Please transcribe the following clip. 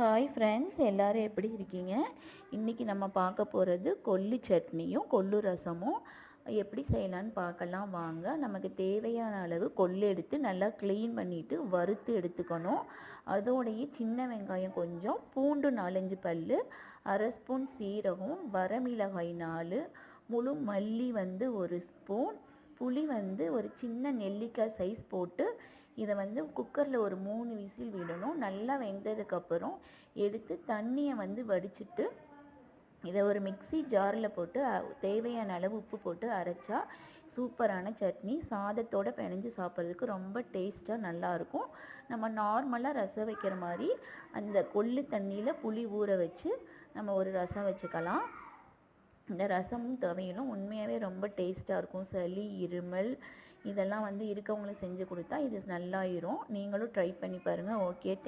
Hi friends எல்லோரும் எப்படி இருக்கீங்க? இன்றைக்கி நம்ம பார்க்க போகிறது கொள்ளு சட்னியும் கொள்ளு ரசமும். எப்படி செய்யலான்னு பார்க்கலாம். வாங்க நமக்கு தேவையான அளவு கொள்ளு எடுத்து நல்லா க்ளீன் பண்ணிவிட்டு வறுத்து எடுத்துக்கணும். அதோடைய சின்ன வெங்காயம் கொஞ்சம் பூண்டு நாலஞ்சு பல் அரை ஸ்பூன் சீரகம் வரமிளகாய் நாலு முழு மல்லி வந்து ஒரு ஸ்பூன் புளி வந்து ஒரு சின்ன நெல்லிக்காய் சைஸ் போட்டு இதை வந்து குக்கரில் ஒரு மூணு விசில் விடணும். நல்லா வெந்ததுக்கப்புறம் எடுத்து தண்ணியை வந்து வடிச்சிட்டு இதை ஒரு மிக்ஸி ஜாரில் போட்டு தேவையான அளவு உப்பு போட்டு அரைச்சா சூப்பரான சட்னி. சாதத்தோடு பிணைஞ்சு சாப்பிட்றதுக்கு ரொம்ப டேஸ்ட்டாக நல்லாயிருக்கும். நம்ம நார்மலாக ரசம் வைக்கிற மாதிரி அந்த கொள்ளு தண்ணியில் புளி ஊற வச்சு நம்ம ஒரு ரசம் வச்சுக்கலாம். இந்த ரசமும் துவையலும் உண்மையாகவே ரொம்ப டேஸ்ட்டாக இருக்கும். சளி இருமல் இதெல்லாம் வந்து இருக்கவங்களுக்கு செஞ்சு கொடுத்தா இது நல்லாயிரும். நீங்களும் ட்ரை பண்ணி பாருங்கள் ஓகே